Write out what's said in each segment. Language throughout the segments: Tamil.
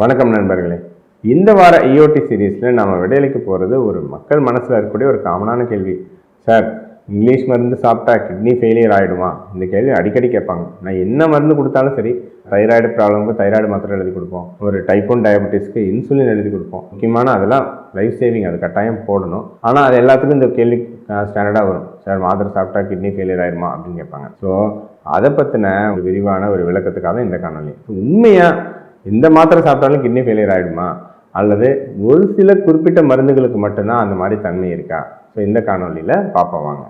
வணக்கம் நண்பர்களே. இந்த வார E இஓடி சீரீஸில் நம்ம விடையளிக்க போகிறது ஒரு மக்கள் மனசில் இருக்கக்கூடிய ஒரு காமனான கேள்வி. சார் இங்கிலீஷ் மருந்து சாப்பிட்டா கிட்னி ஃபெயிலியர் ஆகிடுமா இந்த கேள்வி அடிக்கடி கேட்பாங்க. நான் என்ன மருந்து கொடுத்தாலும் சரி தைராய்டு ப்ராப்ளமுக்கு தைராய்டு மாத்திரை எழுதி கொடுப்போம். ஒரு டைப் ஒன் டயபெட்டிஸ்க்கு இன்சுலின் எழுதி கொடுப்போம். முக்கியமான அதெல்லாம் லைஃப் சேவிங் அது கட்டாயம் போடணும். ஆனால் அது எல்லாத்துக்கும் இந்த கேள்வி ஸ்டாண்டர்டாக வரும். சார் மாத்திரை சாப்பிட்டா கிட்னி ஃபெயிலியர் ஆயிடுமா? அப்படின்னு கேட்பாங்க. ஸோ அதை பற்றின ஒரு விரிவான ஒரு விளக்கத்துக்காக இந்த காணொலி உண்மையாக இந்த மாத்திரை சாப்பிட்டாலும் கிட்னி ஃபெயிலியர் ஆகிடுமா அல்லது ஒரு சில குறிப்பிட்ட மருந்துகளுக்கு மட்டும்தான் அந்த மாதிரி தன்மை இருக்கா? ஸோ இந்த காணொலியில் பார்ப்போம் வாங்க.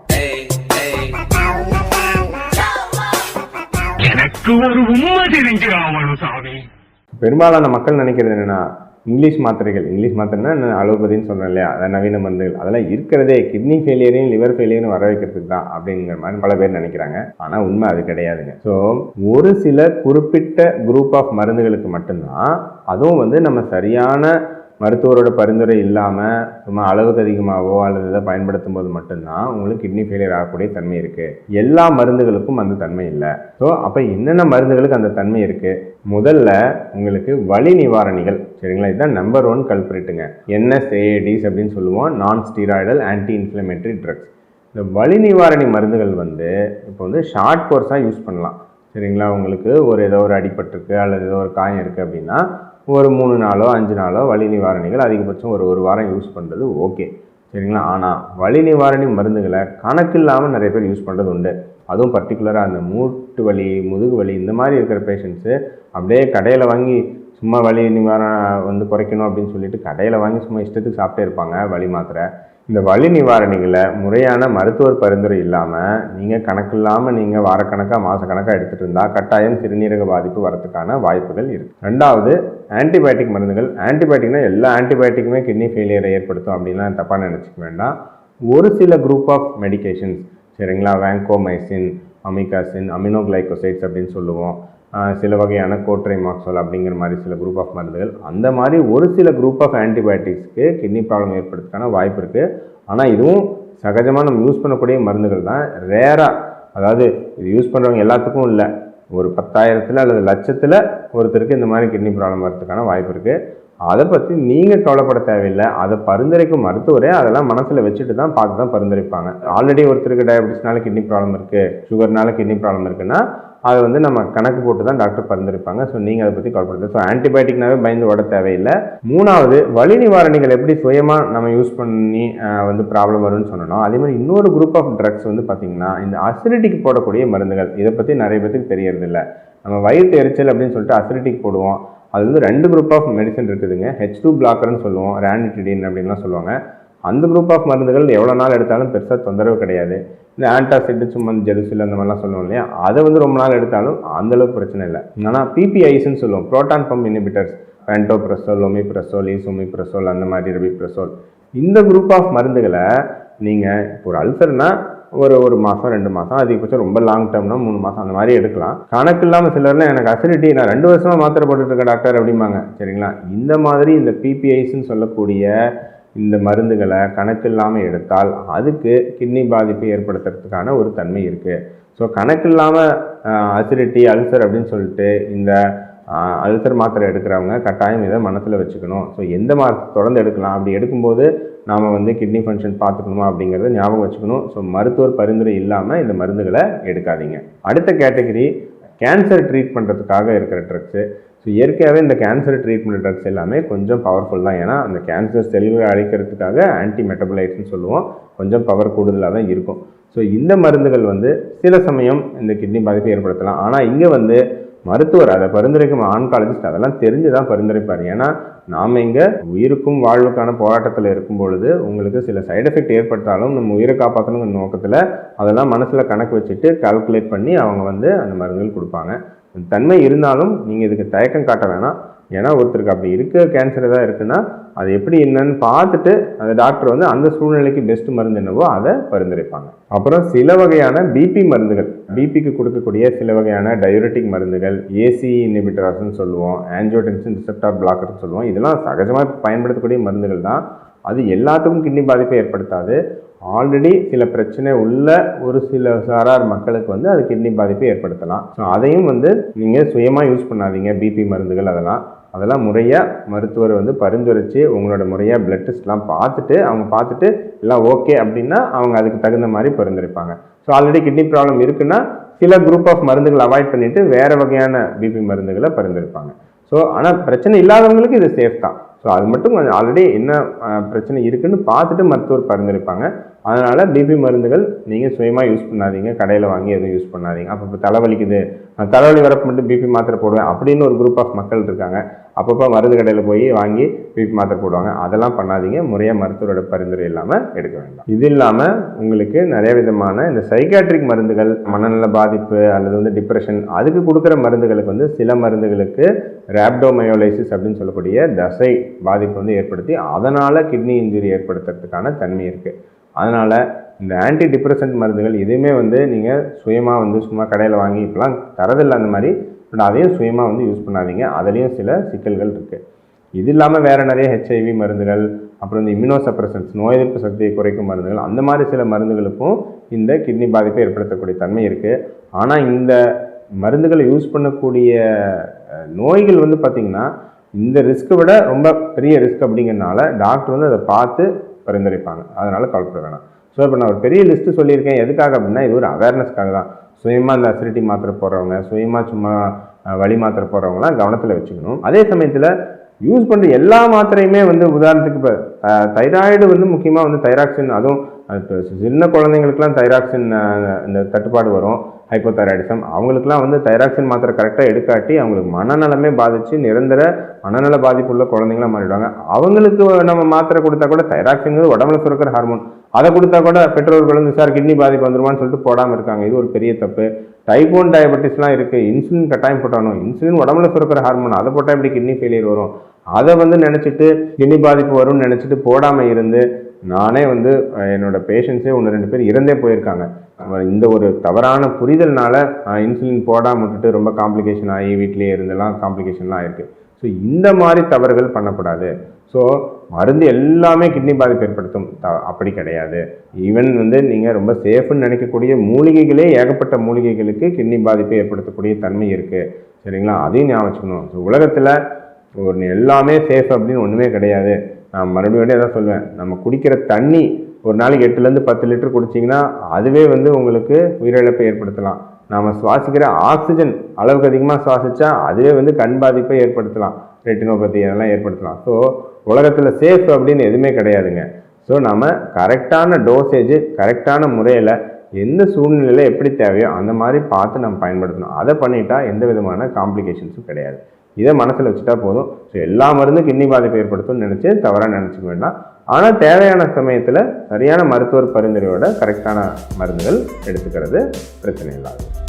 பெரும்பாலான மக்கள் நினைக்கிறது என்னன்னா இங்கிலீஷ் மாத்திரைகள். இங்கிலீஷ் மாத்திரைனா அலோபதின்னு சொன்னேன் இல்லையா? அதான் நவீன மருந்துகள். அதெல்லாம் இருக்கிறதே கிட்னி ஃபெயிலியரையும் லிவர் ஃபெயிலியரும் வர வைக்கிறதுக்கு தான் அப்படிங்கிற மாதிரி பல பேர் நினைக்கிறாங்க. ஆனால் உண்மை அது கிடையாதுங்க. ஸோ ஒரு சில குறிப்பிட்ட குரூப் ஆஃப் மருந்துகளுக்கு மட்டும்தான் அதுவும் வந்து நம்ம சரியான மருத்துவரோட பரிந்துரை இல்லாமல் சும்மா அளவுக்கு அதிகமாகவோ அல்லது இதை பயன்படுத்தும் போது மட்டும்தான் உங்களுக்கு கிட்னி ஃபெயிலியர் ஆகக்கூடிய தன்மை இருக்குது எல்லா மருந்துகளுக்கும் அந்த தன்மை இல்லை. ஸோ அப்போ என்னென்ன மருந்துகளுக்கு அந்த தன்மை இருக்குது முதல்ல உங்களுக்கு வலி நிவாரணிகள். சரிங்களா? இதுதான் நம்பர் ஒன் கல்பிரிட்டுங்க என்எஸ்ஏடிஸ் அப்படின்னு சொல்லுவோம். நான் ஸ்டீராய்டல் ஆன்டி இன்ஃப்ளமேட்டரி ட்ரக்ஸ் இந்த வலி நிவாரணி மருந்துகள் வந்து இப்போ வந்து ஷார்ட் கோர்ஸாக யூஸ் பண்ணலாம். சரிங்களா? உங்களுக்கு ஒரு ஏதோ ஒரு அடிபட்டிருக்கு அல்லது ஏதோ ஒரு காயம் இருக்குது அப்படின்னா ஒரு மூணு நாளோ அஞ்சு நாளோ வலி நிவாரணிகள் அதிகபட்சம் ஒரு ஒரு வாரம் யூஸ் பண்ணுறது ஓகே சரிங்களா? ஆனால் வலி நிவாரணி மருந்துகளை கணக்கில்லாமல் நிறைய பேர் யூஸ் பண்ணுறது உண்டு. அதுவும் பர்டிகுலராக அந்த மூட்டு வலி முதுகு வலி இந்த மாதிரி இருக்கிற பேஷண்ட்ஸு அப்படியே கடையில் வாங்கி சும்மா வலி நிவாரணம் வந்து குறைக்கணும் அப்படின்னு சொல்லிட்டு கடையில் வாங்கி சும்மா இஷ்டத்துக்கு சாப்பிட்டே இருப்பாங்க வலி மாத்திரை. இந்த வலி நிவாரணிகளை முறையான மருத்துவர் பரிந்துரை இல்லாமல் நீங்கள் கணக்கில்லாமல் நீங்கள் வாரக்கணக்காக மாதக்கணக்காக எடுத்துகிட்டு இருந்தால் கட்டாயம் சிறுநீரக பாதிப்பு வரத்துக்கான வாய்ப்புகள் இருக்குது ரெண்டாவது ஆன்டிபயோட்டிக் மருந்துகள். ஆன்டிபயோட்டிக்னா எல்லா ஆன்டிபயோட்டிக்குமே கிட்னி ஃபெயிலியரை ஏற்படுத்தும் அப்படின்லாம் தப்பாக நினச்சிக்க வேண்டாம். ஒரு சில குரூப் ஆஃப் மெடிகேஷன்ஸ் சரிங்களா? வேங்கோமைசின் அமிகாசின் அமினோகிளைகோசைட்ஸ் அப்படின்னு சொல்லுவோம். சில வகையான கோட்ரை மாக்சோல் அப்படிங்கிற மாதிரி சில குரூப் ஆஃப் மருந்துகள். அந்த மாதிரி ஒரு சில குரூப் ஆஃப் ஆன்டிபயோட்டிக்ஸ்க்கு கிட்னி ப்ராப்ளம் ஏற்படுறதுக்கான வாய்ப்பு இருக்குது ஆனால் இதுவும் சகஜமாக நம்ம யூஸ் பண்ணக்கூடிய மருந்துகள் தான். ரேராக அதாவது இது யூஸ் பண்ணுறவங்க எல்லாத்துக்கும் இல்லை. ஒரு பத்தாயிரத்தில் அல்லது லட்சத்தில் ஒருத்தருக்கு இந்த மாதிரி கிட்னி ப்ராப்ளம் வரதுக்கான வாய்ப்பு இருக்குது அதை பற்றி நீங்கள் கவலைப்பட தேவையில்லை. அதை பரிந்துரைக்கும் மருத்துவரே அதெல்லாம் மனசில் வச்சுட்டு தான் பார்த்து தான் பரிந்துரைப்பாங்க. ஆல்ரெடி ஒருத்தருக்கு டயபெட்டிஸ்னால கிட்னி ப்ராப்ளம் இருக்குது சுகர்னால கிட்னி ப்ராப்ளம் இருக்குன்னா அதை வந்து நம்ம கணக்கு போட்டு தான் டாக்டர் பரிந்துரைப்பாங்க. ஸோ நீங்கள் அதை பற்றி கவலைப்படுது ஸோ ஆன்டிபயோட்டிக்னாவே பயந்து ஓட தேவையில்லை. மூணாவது வலி நிவாரணிகள் எப்படி சுயமாக நம்ம யூஸ் பண்ணி வந்து ப்ராப்ளம் வரும்னு சொன்னோம் அதே மாதிரி இன்னொரு குரூப் ஆஃப் ட்ரக்ஸ் வந்து பார்த்திங்கன்னா இந்த அசிடிட்டிக்கு போடக்கூடிய மருந்துகள். இதை பற்றி நிறைய பேருக்கு தெரியறதில்ல நம்ம வயிற்று எரிச்சல் அப்படின்னு சொல்லிட்டு அசிடிட்டிக் போடுவோம். அது வந்து ரெண்டு குரூப் ஆஃப் மெடிசன் இருக்குதுங்க. ஹெச் டூ பிளாக்கர்னு சொல்லுவோம். ரேனிட்டிடின் அப்படின்லாம் சொல்லுவாங்க. அந்த குரூப் ஆஃப் மருந்துகள் எவ்வளோ நாள் எடுத்தாலும் பெருசாக தொந்தரவு கிடையாது. இந்த ஆன்டாசிட் சும்மா ஜெலுசில் அந்த மாதிரிலாம் சொல்லுவோம் இல்லையா? அதை வந்து ரொம்ப நாள் எடுத்தாலும் அந்தளவுக்கு பிரச்சனை இல்லை. ஆனால் பிபிஐஸ்ன்னு சொல்லுவோம். Proton pump inhibitors pantoprazole omeprazole esomeprazole அந்த மாதிரி ரெபிப்ரசோல் இந்த குரூப் ஆஃப் மருந்துகளை நீங்கள் இப்போ ஒரு அல்சர்னா ஒரு ஒரு மாதம் ரெண்டு மாதம் அதிகபட்சம் ரொம்ப லாங் டேர்ம்னா மூணு மாதம் அந்த மாதிரி எடுக்கலாம். கணக்கு இல்லாமல் சிலர்லாம் எனக்கு அசிடிட்டி நான் ரெண்டு வருஷமாக மாத்திரை போட்டுட்டு இருக்கேன் டாக்டர் அப்படிம்பாங்க. சரிங்களா? இந்த மாதிரி இந்த பிபிஐஸ்ன்னு சொல்லக்கூடிய இந்த மருந்துகளை கணக்கு இல்லாமல் எடுத்தால் அதுக்கு கிட்னி பாதிப்பு ஏற்படுத்துறதுக்கான ஒரு தன்மை இருக்குது ஸோ கணக்கு இல்லாமல் அசிடிட்டி அல்சர் அப்படின்னு சொல்லிட்டு இந்த அல்சர் மாத்திரை எடுக்கிறவங்க கட்டாயம் இதை மனசில் வச்சுக்கணும். ஸோ எந்த மா தொடர்ந்து எடுக்கலாம். அப்படி எடுக்கும்போது நாம் வந்து கிட்னி ஃபங்க்ஷன் பார்த்துக்கணுமா அப்படிங்கிறத ஞாபகம் வச்சுக்கணும். ஸோ மருத்துவர் பரிந்துரை இல்லாமல் இந்த மருந்துகளை எடுக்காதீங்க. அடுத்த கேட்டகரி கேன்சர் ட்ரீட் பண்ணுறதுக்காக இருக்கிற ட்ரக்ஸு ஸோ இயற்கையாகவே இந்த கேன்சர் ட்ரீட்மெண்ட் ட்ரக்ஸ் எல்லாமே கொஞ்சம் பவர்ஃபுல் தான். ஏன்னா அந்த கேன்சர் செல்களை அழிக்கிறதுக்காக ஆன்டி மெட்டபலைட்ஸ்னு சொல்லுவோம். கொஞ்சம் பவர் கூடுதலாக தான் இருக்கும். ஸோ இந்த மருந்துகள் வந்து சில சமயம் இந்த கிட்னி பாதிப்பை ஏற்படுத்தலாம். ஆனால் இங்கே வந்து மருத்துவர் அதை பரிந்துரைக்கும் ஆன்காலஜிஸ்ட் அதெல்லாம் தெரிஞ்சு தான் பரிந்துரைப்பார். ஏன்னா நாம் இங்கே உயிருக்கும் வாழ்வுக்கான போராட்டத்தில் இருக்கும் பொழுது உங்களுக்கு சில சைடு எஃபெக்ட் ஏற்பட்டாலும் நம்ம உயிரை காப்பாற்றணுங்கிற நோக்கத்தில் அதெல்லாம் மனசில் கணக்கு வச்சுட்டு கால்குலேட் பண்ணி அவங்க வந்து அந்த மருந்துகள் கொடுப்பாங்க. தன்மை இருந்தாலும் நீங்கள் இதுக்கு தயக்கம் காட்ட வேணாம். ஏன்னா ஒருத்தருக்கு அப்படி இருக்க கேன்சர் ஏதாவது இருக்குன்னா அது எப்படி என்னன்னு பார்த்துட்டு அந்த டாக்டர் வந்து அந்த சூழ்நிலைக்கு பெஸ்ட் மருந்து என்னவோ அதை பரிந்துரைப்பாங்க. அப்புறம் சில வகையான பிபி மருந்துகள் பிபிக்கு கொடுக்கக்கூடிய சில வகையான டயூரட்டிக் மருந்துகள் ஏசி இன்ஹிபிட்டர்ஸ்னு சொல்லுவோம் ஆன்ஜியோடென்ஷன் ரிசெப்டார் பிளாக்கர்னு சொல்லுவோம் இதெல்லாம் சகஜமாக பயன்படுத்தக்கூடிய மருந்துகள் தான். அது எல்லாத்துக்கும் கிட்னி பாதிப்பை ஏற்படுத்தாது. ஆல்ரெடி சில பிரச்சனை உள்ள ஒரு சில சாரார் மக்களுக்கு வந்து அது கிட்னி பாதிப்பை ஏற்படுத்தலாம். ஸோ அதையும் வந்து நீங்கள் சுயமாக யூஸ் பண்ணாதீங்க. பிபி மருந்துகள் அதெல்லாம். அதெல்லாம் முறையாக மருத்துவர் வந்து பரிந்துரைச்சு உங்களோட முறையாக பிளட் டெஸ்ட்லாம் பார்த்துட்டு அவங்க பார்த்துட்டு எல்லாம் ஓகே அப்படின்னா அவங்க அதுக்கு தகுந்த மாதிரி பரிந்துரைப்பாங்க. ஸோ ஆல்ரெடி கிட்னி ப்ராப்ளம் இருக்குன்னா சில குரூப் ஆஃப் மருந்துகள் அவாய்ட் பண்ணிவிட்டு வேறு வகையான பிபி மருந்துகளை பரிந்துரைப்பாங்க. ஸோ ஆனால் பிரச்சனை இல்லாதவங்களுக்கு இது சேஃப் தான். ஸோ அது மட்டும் கொஞ்சம் ஆல்ரெடி என்ன பிரச்சனை இருக்குன்னு பார்த்துட்டு மருத்துவர் பரிந்துரைப்பாங்க. அதனால் பிபி மருந்துகள் நீங்கள் சுயமாக யூஸ் பண்ணாதீங்க. கடையில் வாங்கி எதுவும் யூஸ் பண்ணாதீங்க. அப்போ இப்போ தலைவலிக்குது தலைவலி வரப்ப மட்டும் பிபி மாத்திரை போடுவேன் அப்படின்னு ஒரு குரூப் ஆஃப் மக்கள் இருக்காங்க. அப்பப்போ மருந்து கடையில் போய் வாங்கி பிபி மாத்திரை போடுவாங்க. அதெல்லாம் பண்ணாதீங்க. முறையாக மருத்துவரோட பரிந்துரை இல்லாமல் எடுக்க வேண்டாம். இது இல்லாமல் உங்களுக்கு நிறைய விதமான இந்த சைக்காட்ரிக் மருந்துகள் மனநல பாதிப்பு அல்லது வந்து டிப்ரெஷன் அதுக்கு கொடுக்குற மருந்துகளுக்கு வந்து சில மருந்துகளுக்கு ரேப்டோமயோலைசிஸ் அப்படின்னு சொல்லக்கூடிய தசை பாதிப்பு வந்து ஏற்படுத்தி அதனால் கிட்னி இன்ஜுரி ஏற்படுத்துறதுக்கான தன்மை இருக்குது அதனால் இந்த ஆன்டி டிப்ரெசன்ட் மருந்துகள் எதுவுமே வந்து நீங்கள் சுயமாக வந்து சும்மா கடையில் வாங்கி இப்போலாம் தரதில்லை அந்த மாதிரி. பட் அதையும் சுயமாக வந்து யூஸ் பண்ணாதீங்க. அதுலேயும் சில சிக்கல்கள் இருக்குது இது இல்லாமல் வேறு நிறைய ஹெச்ஐவி மருந்துகள் அப்புறம் இந்த இம்யூனோசப்ரசன்ஸ் நோய் எதிர்ப்பு சக்தியை குறைக்கும் மருந்துகள் அந்த மாதிரி சில மருந்துகளுக்கும் இந்த கிட்னி பாதிப்பை ஏற்படுத்தக்கூடிய தன்மை இருக்குது ஆனால் இந்த மருந்துகளை யூஸ் பண்ணக்கூடிய நோய்கள் வந்து பார்த்திங்கன்னா இந்த ரிஸ்க்கை விட ரொம்ப பெரிய ரிஸ்க் அப்படிங்கிறனால டாக்டர் வந்து அதை பார்த்து பரிந்துரைப்பாங்க. அதனால் கவலைப்பட வேணாம். ஸோ இப்போ நான் ஒரு பெரிய லிஸ்ட்டு சொல்லியிருக்கேன். எதுக்காக அப்படின்னா இது ஒரு அவேர்னஸ்க்காக தான். சுயமாக இந்த அசிடிட்டி மாத்திரை போடுறவங்க சுயமாக சும்மா வழி வலி மாத்திரை போடுறவங்களாம் கவனத்தில் வச்சுக்கணும். அதே சமயத்தில் யூஸ் பண்ணுற எல்லா மாத்திரையுமே வந்து உதாரணத்துக்கு இப்போ தைராய்டு வந்து முக்கியமாக வந்து தைராக்சின் அதுவும் அது இப்போ சின்ன குழந்தைங்களுக்குலாம் தைராக்சின் இந்த தட்டுப்பாடு வரும். ஹைப்போதைராய்டிசம் அவங்களுக்குலாம் வந்து தைராக்சின் மாத்திரை கரெக்டாக எடுக்காட்டி அவங்களுக்கு மனநலமே பாதித்து நிரந்தர மனநல பாதிப்பு உள்ள குழந்தைங்களா மாறிடுவாங்க. அவங்களுக்கு நம்ம மாத்திரை கொடுத்தா கூட தைராக்சின்ங்கிறது உடம்புல சுரக்கிற ஹார்மோன் அதை கொடுத்தா கூட பெற்றோர்கள் வந்து சார் கிட்னி பாதிப்பு வந்துருமான்னு சொல்லிட்டு போடாமல் இருக்காங்க. இது ஒரு பெரிய தப்பு. டைப் ஒன் டயபெட்டிஸ்லாம் இருக்குது இன்சுலின் கட்டாயம் போட்டானோ இன்சுலின் உடம்புல சுரக்கிற ஹார்மோன் அதை போட்டால் இப்படி கிட்னி ஃபெயிலியர் வரும்? அதை வந்து நினச்சிட்டு கிட்னி பாதிப்பு வரும்னு நினச்சிட்டு போடாமல் இருந்து நானே வந்து என்னோட பேஷண்ட்ஸே ஒன்று ரெண்டு பேர் இறந்தே போயிருக்காங்க. இந்த ஒரு தவறான புரிதல்னால இன்சுலின் போடாமல் விட்டுட்டு ரொம்ப காம்ப்ளிகேஷன் ஆகி வீட்டிலேயே இருந்தெல்லாம் காம்ப்ளிகேஷன்லாம் ஆகிருக்கு ஸோ இந்த மாதிரி தவறுகள் பண்ணக்கூடாது. ஸோ மருந்து எல்லாமே கிட்னி பாதிப்பு ஏற்படுத்தும். த- அப்படி கிடையாது. ஈவன் வந்து நீங்கள் ரொம்ப சேஃப்னு நினைக்கக்கூடிய மூலிகைகளே ஏகப்பட்ட மூலிகைகளுக்கு கிட்னி பாதிப்பை ஏற்படுத்தக்கூடிய தன்மை இருக்குது சரிங்களா? அதையும் ஞாபகம் வச்சுக்கணும். ஸோ உலகத்தில் ஒரு எல்லாமே சேஃப் அப்படின்னு ஒன்றுமே கிடையாது. நான் மறுபடியும் மறுபடியும் அதான் சொல்லுவேன் நம்ம குடிக்கிற தண்ணி ஒரு நாளைக்கு எட்டுலேருந்து பத்து லிட்டர் குடிச்சிங்கன்னா அதுவே வந்து உங்களுக்கு உயிரிழப்பை ஏற்படுத்தலாம். நாம் சுவாசிக்கிற ஆக்சிஜன் அளவுக்கு அதிகமாக சுவாசித்தா அதுவே வந்து கண் பாதிப்பை ஏற்படுத்தலாம். ரெட்டினோபதி அதெல்லாம் ஏற்படுத்தலாம். ஸோ உலகத்தில் சேஃப் அப்படின்னு எதுவுமே கிடையாதுங்க. ஸோ நம்ம கரெக்டான டோசேஜ் கரெக்டான முறையில் எந்த சூழ்நிலையில் எப்படி தேவையோ அந்த மாதிரி பார்த்து நம்ம பயன்படுத்தணும். அதை பண்ணிட்டா எந்த விதமான காம்ப்ளிகேஷன்ஸும் கிடையாது. இதை மனசில் வச்சுட்டா போதும். ஸோ எல்லா மருந்தும் கிட்னி பாதிப்பு ஏற்படுத்தும்னு நினச்சி தவறாக நினச்சிக்க வேண்டாம். ஆனால் தேவையான சமயத்தில் சரியான மருத்துவர் பரிந்துரையோட கரெக்டான மருந்துகள் எடுத்துக்கிறது பிரச்சனை இல்லாது